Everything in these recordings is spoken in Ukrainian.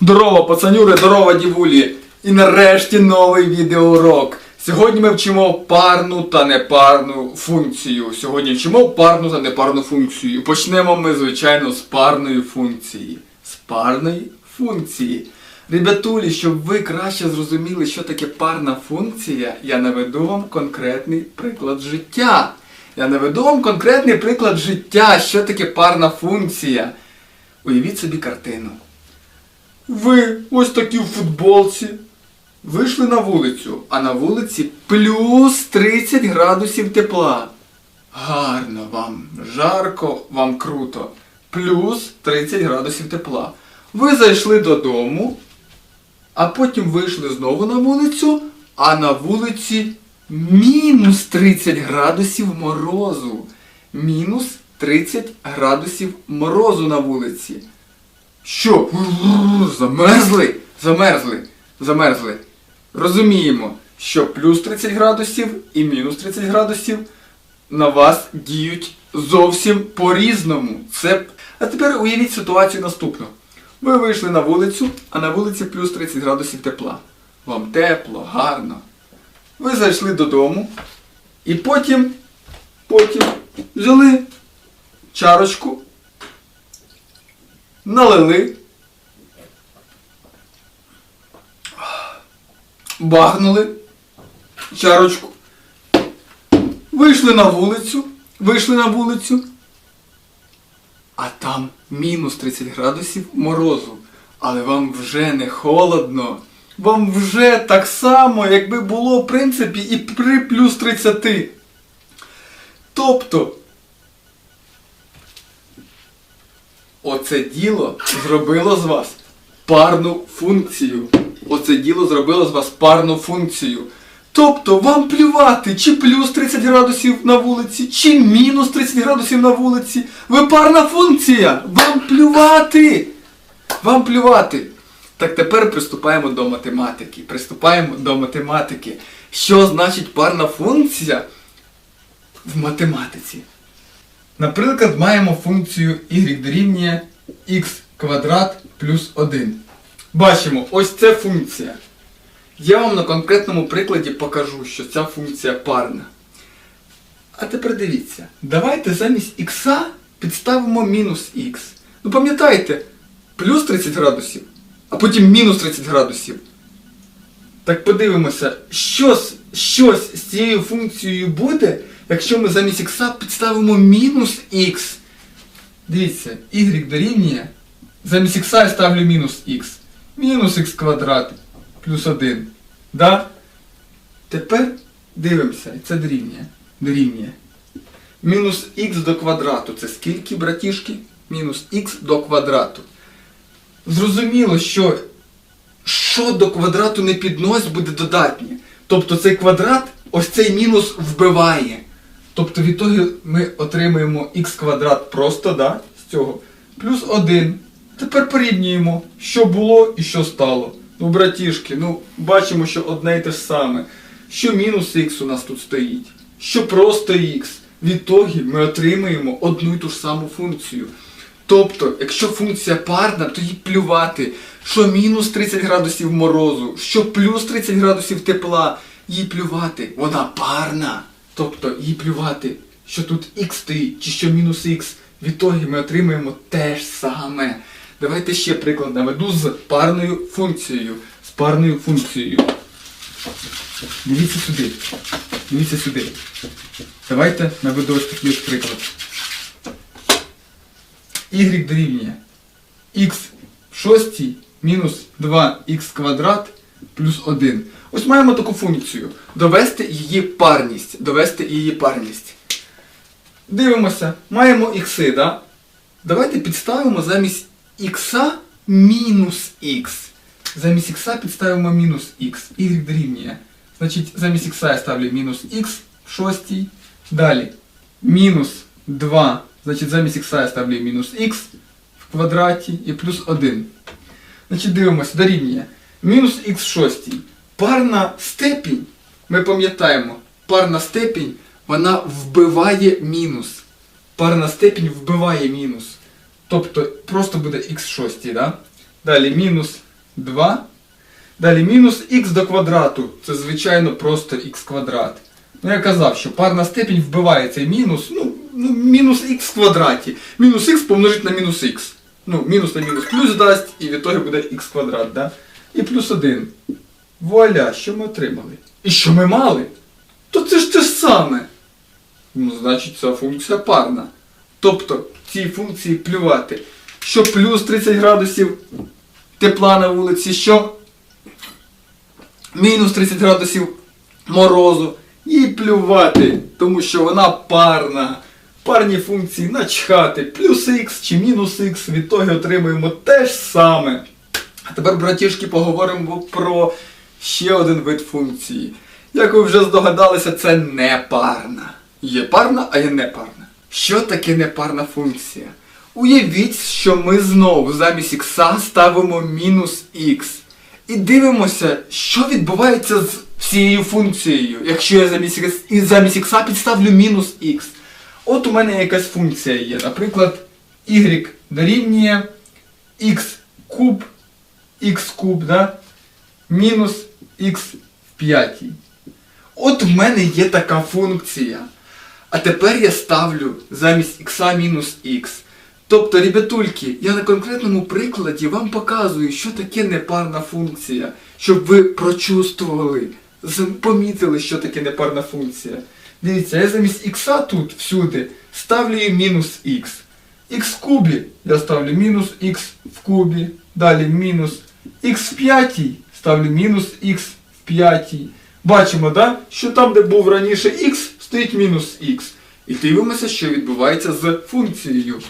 Здорово, пацанюри, здорово, дівулі! І нарешті новий відеоурок. Сьогодні ми вчимо парну та непарну функцію. Сьогодні вчимо парну та непарну функцію. Почнемо ми, звичайно, з парної функції. З парної функції. Ребятулі, щоб ви краще зрозуміли, що таке парна функція, я наведу вам конкретний приклад життя. Я наведу вам конкретний приклад життя, що таке парна функція. Уявіть собі картину. Ви ось такі в футболці. Вийшли на вулицю, а на вулиці плюс 30 градусів тепла. Гарно вам, жарко, вам круто. Плюс 30 градусів тепла. Ви зайшли додому, а потім вийшли знову на вулицю, а на вулиці мінус 30 градусів морозу. Мінус 30 градусів морозу на вулиці. Що? Замерзли? Замерзли. Замерзли. Розуміємо, що плюс 30 градусів і мінус 30 градусів на вас діють зовсім по-різному. Це... А тепер уявіть ситуацію наступну. Ви вийшли на вулицю, а на вулиці плюс 30 градусів тепла. Вам тепло, гарно. Ви зайшли додому і потім, потім взяли чарочку, налили, багнули чарочку, вийшли на вулицю, вийшли на вулицю, а там мінус 30 градусів морозу. Але вам вже не холодно. Вам вже так само, якби було, в принципі, і при плюс 30. Тобто, оце діло зробило з вас парну функцію. Оце діло зробило з вас парну функцію. Тобто вам плювати, чи плюс 30 градусів на вулиці, чи мінус 30 градусів на вулиці. Ви парна функція! Вам плювати! Вам плювати! Так тепер приступаємо до математики. Приступаємо до математики. Що значить парна функція в математиці? Наприклад, маємо функцію y дорівнює x квадрат плюс 1. Бачимо, ось це функція. Я вам на конкретному прикладі покажу, що ця функція парна. А тепер дивіться, давайте замість х підставимо мінус х. Ну пам'ятаєте, плюс 30 градусів, а потім мінус 30 градусів. Так подивимося, що, з- щось з цією функцією буде, якщо ми замість х підставимо мінус х. Дивіться, y дорівнює. Замість х я ставлю мінус х. Мінус х квадрат плюс 1. Да? Тепер дивимося, це дорівнює. Дорівнює. Мінус х до квадрату. Це скільки, братішки? Мінус х до квадрату. Зрозуміло, що що до квадрату не піднось, буде додатнє. Тобто цей квадрат ось цей мінус вбиває. Тобто від того ми отримуємо х квадрат просто, да, з цього. Плюс 1. Тепер порівнюємо, що було і що стало. Ну, братішки, ну бачимо, що одне і те ж саме. Що мінус х у нас тут стоїть, що просто х. Відтоді ми отримуємо одну і ту ж саму функцію. Тобто, якщо функція парна, то їй плювати, що мінус 30 градусів морозу, що плюс 30 градусів тепла, їй плювати. Вона парна. Тобто їй плювати, що тут х стоїть, чи що мінус х. Відтоді ми отримуємо те ж саме. Давайте ще приклад наведу з парною функцією. З парною функцією. Дивіться сюди. Дивіться сюди. Давайте наведу ось такий ось приклад. y дорівнює x в шостій мінус 2х квадрат плюс 1. Ось маємо таку функцію. Довести її парність. Довести її парність. Дивимося, маємо ікси, да? Давайте підставимо замість х мінус х. Замість х підставимо мінус х. Y дорівнює. Значить, замість х я ставлю мінус х в шостій. Далі. Мінус 2. Значить, замість х я ставлю мінус х в квадраті і плюс 1. Значить, дивимося, дорівнює. Мінус х шостій. Парна степінь, ми пам'ятаємо, парна степінь, вона вбиває мінус. Парна степінь вбиває мінус. Тобто просто буде х шостій, да? Далі мінус 2. Далі мінус х до квадрату. Це звичайно просто х квадрат. Ну я казав, що парна степінь вбиває цей мінус. Ну, ну мінус х в квадраті. Мінус х помножить на мінус х. Ну, мінус на мінус плюс дасть, і в ітогі буде х квадрат, да? І плюс 1. Вуаля, що ми отримали? І що ми мали? То це ж те ж саме. Ну, значить, ця функція парна. Тобто цій функції плювати. Що плюс 30 градусів тепла на вулиці, що мінус 30 градусів морозу. І плювати, тому що вона парна. Парні функції начхати. Плюс х чи мінус х, відтоді отримуємо те ж саме. А тепер, братішки, поговоримо про ще один вид функції. Як ви вже здогадалися, це непарна. Є парна, а є непарна. Що таке непарна функція? Уявіть, що ми знову замість х ставимо мінус х. І дивимося, що відбувається з всією функцією, якщо я замість, х- замість х підставлю мінус х. От у мене якась функція є. Наприклад, y дорівнює x куб, x куб, да? мінус х в п'ятій. От в мене є така функція. А тепер я ставлю замість х мінус х. Тобто, ребятульки, я на конкретному прикладі вам показую, що таке непарна функція, щоб ви прочувствували, помітили, що таке непарна функція. Дивіться, я замість х тут всюди ставлю мінус х. х в кубі я ставлю мінус х в кубі. Далі мінус х в п'ятій ставлю мінус х в п'ятій. Бачимо, да? що там, де був раніше х, стоїть мінус х. І дивимося, що відбувається з функцією.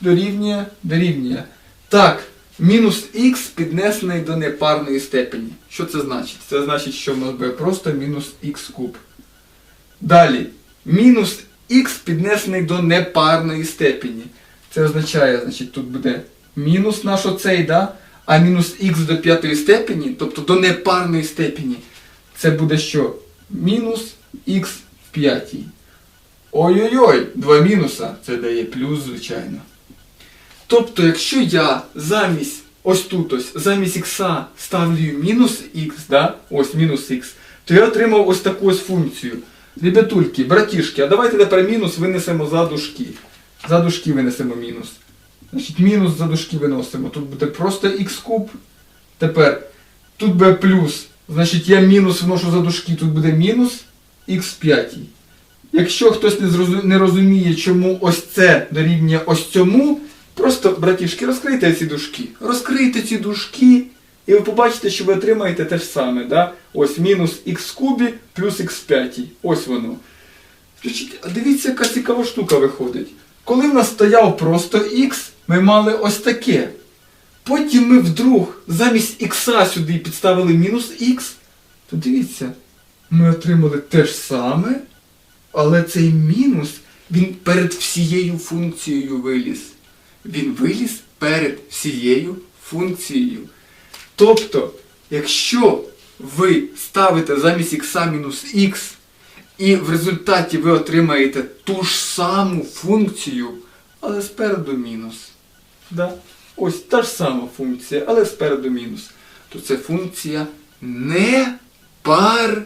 Дорівнює, дорівнює. Так, мінус х піднесений до непарної степені. Що це значить? Це значить, що в нас буде просто мінус х куб. Далі, мінус х піднесений до непарної степені. Це означає, значить, тут буде мінус наш оцей, да? А мінус х до п'ятої степені, тобто до непарної степені, це буде що? Мінус х в п'ятій. Ой-ой-ой, два мінуса, це дає плюс, звичайно. Тобто, якщо я замість ось тут ось, замість х ставлю мінус х, да? ось мінус х, то я отримав ось таку ось функцію. Ребятульки, братішки, а давайте тепер мінус винесемо за дужки. За дужки винесемо мінус. Значить, мінус за дужки виносимо. Тут буде просто х куб. Тепер тут буде плюс. Значить, я мінус вношу за дужки, тут буде мінус х в п'ятій. Якщо хтось не, розуміє, чому ось це дорівнює ось цьому, просто, братішки, розкрийте ці дужки. Розкрийте ці дужки, і ви побачите, що ви отримаєте те ж саме. Да? Ось мінус х кубі плюс х в п'ятій. Ось воно. Дивіться, яка цікава штука виходить. Коли в нас стояв просто х, ми мали ось таке. Потім ми вдруг замість х сюди підставили мінус х, то дивіться, ми отримали те ж саме, але цей мінус, він перед всією функцією виліз. Він виліз перед всією функцією. Тобто, якщо ви ставите замість х мінус х, і в результаті ви отримаєте ту ж саму функцію, але спереду мінус. Да? Ось та ж сама функція, але спереду мінус. То це функція непарна.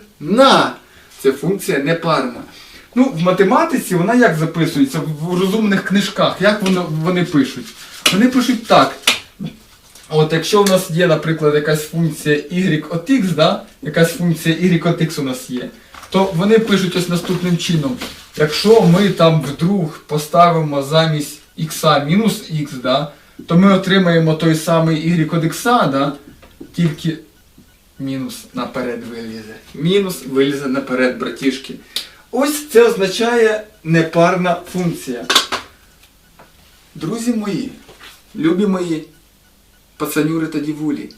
Це функція непарна. Ну, в математиці вона як записується в розумних книжках, як воно, вони пишуть? Вони пишуть так. От якщо у нас є, наприклад, якась функція y от x, да? якась функція y от x у нас є, то вони пишуть ось наступним чином. Якщо ми там вдруг поставимо замість x мінус x, да, то ми отримаємо той самий y x, да, тільки мінус наперед вилізе. Мінус вилізе наперед, братішки. Ось це означає непарна функція. Друзі мої, любі мої, пацанюри та дівулі.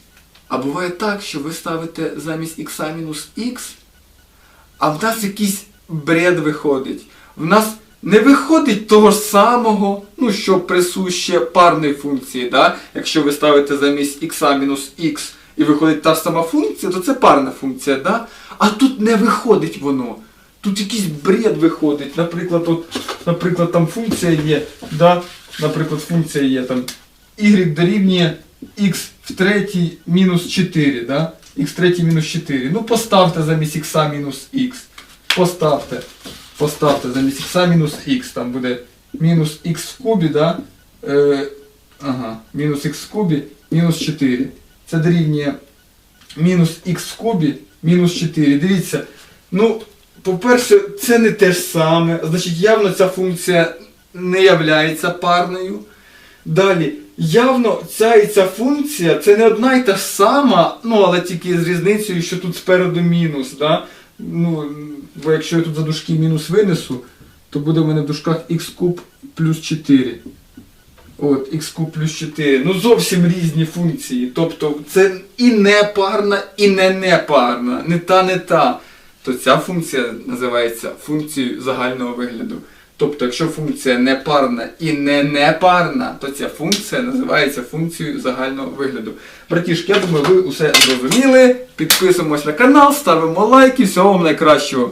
А буває так, що ви ставите замість х мінус х, а в нас якийсь бред виходить. В нас не виходить того ж самого, ну, що присуще парної функції. Да? Якщо ви ставите замість х мінус х і виходить та ж сама функція, то це парна функція. Да? А тут не виходить воно. Тут якийсь бред виходить. Наприклад, от, наприклад, там функція є, да? наприклад, функція є там y дорівнює х в третій мінус 4, да? х в третій мінус 4. Ну поставте замість х мінус х. Поставте. Поставте замість х мінус х. Там буде мінус х в кубі, да? Е, ага, мінус х в кубі, мінус 4. Це дорівнює мінус х в кубі, мінус 4. Дивіться, ну, по-перше, це не те ж саме. Значить, явно ця функція не являється парною. Далі, явно ця і ця функція це не одна і та ж сама, ну але тільки з різницею, що тут спереду мінус. Да? Ну, бо якщо я тут за дужки мінус винесу, то буде в мене в дужках х куб плюс 4. От, х куб плюс 4. Ну зовсім різні функції. Тобто це і не парна, і не непарна. Не та, не та. То ця функція називається функцією загального вигляду. Тобто, якщо функція не парна і не непарна, то ця функція називається функцією загального вигляду. Братішки, я думаю, ви усе зрозуміли. Підписуємось на канал, ставимо лайки. Всього вам найкращого.